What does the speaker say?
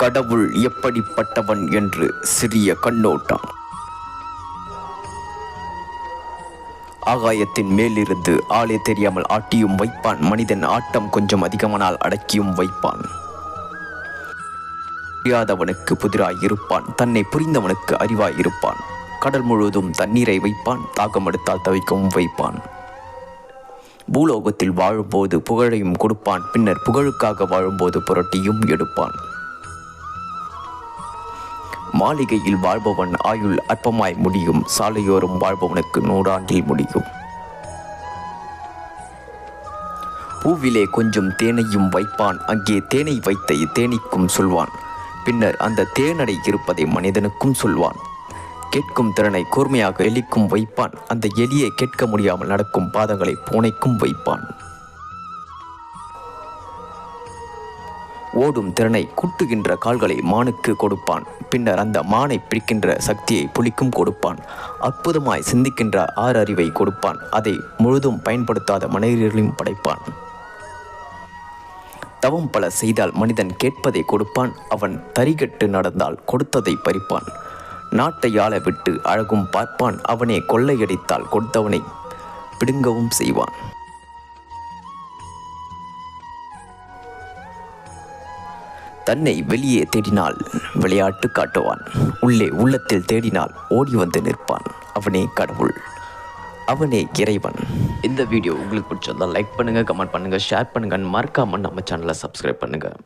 கடவுள் எப்படிப்பட்டவன் என்று சிறிய கண்ணோட்டம். ஆகாயத்தின் மேலிருந்து ஆளே தெரியாமல் ஆட்டியும் வைப்பான். மனிதன் ஆட்டம் கொஞ்சம் அதிகமானால் அடக்கியும் வைப்பான். புரியாதவனுக்கு புதிராய் இருப்பான் தன்னை புரிந்தவனுக்கு அறிவாய் இருப்பான் கடல் முழுவதும் தண்ணீரை வைப்பான். தாகம் எடுத்தால் தவிக்கவும் வைப்பான். பூலோகத்தில் வாழும்போது புகழையும் கொடுப்பான். பின்னர் புகழுக்காக வாழும்போது புரட்டியும் எடுப்பான். மாளிகையில் வாழ்பவன் ஆயுள் அற்பமாய் முடியும். சாலையோரம் வாழ்பவனுக்கு நூறாண்டில் முடியும். பூவிலே கொஞ்சம் தேனையும் வைப்பான். அங்கே தேனை வைத்த தேனீக்கும் சொல்வான். பின்னர் அந்த தேனடை இருப்பதை மனிதனுக்கும் சொல்வான். கேட்கும் திறனை கூர்மையாக எலிக்கும் வைப்பான். அந்த எலியை கேட்க முடியாமல் நடக்கும் பாதங்களை பூனைக்கும் வைப்பான். ஓடும் திறனை கூட்டுகின்ற கால்களை மானுக்கு கொடுப்பான். பின்னர் அந்த மானை பிடிக்கின்ற சக்தியை புலிக்கும் கொடுப்பான். அற்புதமாய் சிந்திக்கின்ற ஆறு அறிவை கொடுப்பான். அதை முழுதும் பயன்படுத்தாத மனிதர்களையும் படைப்பான். தவம் பல செய்தால் மனிதன் கேட்பதை கொடுப்பான். அவன் தரிகட்டு நடந்தால் கொடுத்ததை பறிப்பான். நாட்டை ஆள விட்டு அழகும் பார்ப்பான். அவனே கொள்ளையடித்தால் கொடுத்தவனை பிடுங்கவும் செய்வான். தன்னை வெளியே தேடினால் விளையாட்டு காட்டுவான். உள்ளே உள்ளத்தில் தேடினால் ஓடி வந்து நிற்பான். அவனே கடவுள். அவனே இறைவன். இந்த வீடியோ உங்களுக்கு பிடிச்சிருந்தால் லைக் பண்ணுங்கள் கமெண்ட் பண்ணுங்கள் ஷேர் பண்ணுங்கள் மறக்காமல் நம்ம சேனலை சப்ஸ்கிரைப் பண்ணுங்கள்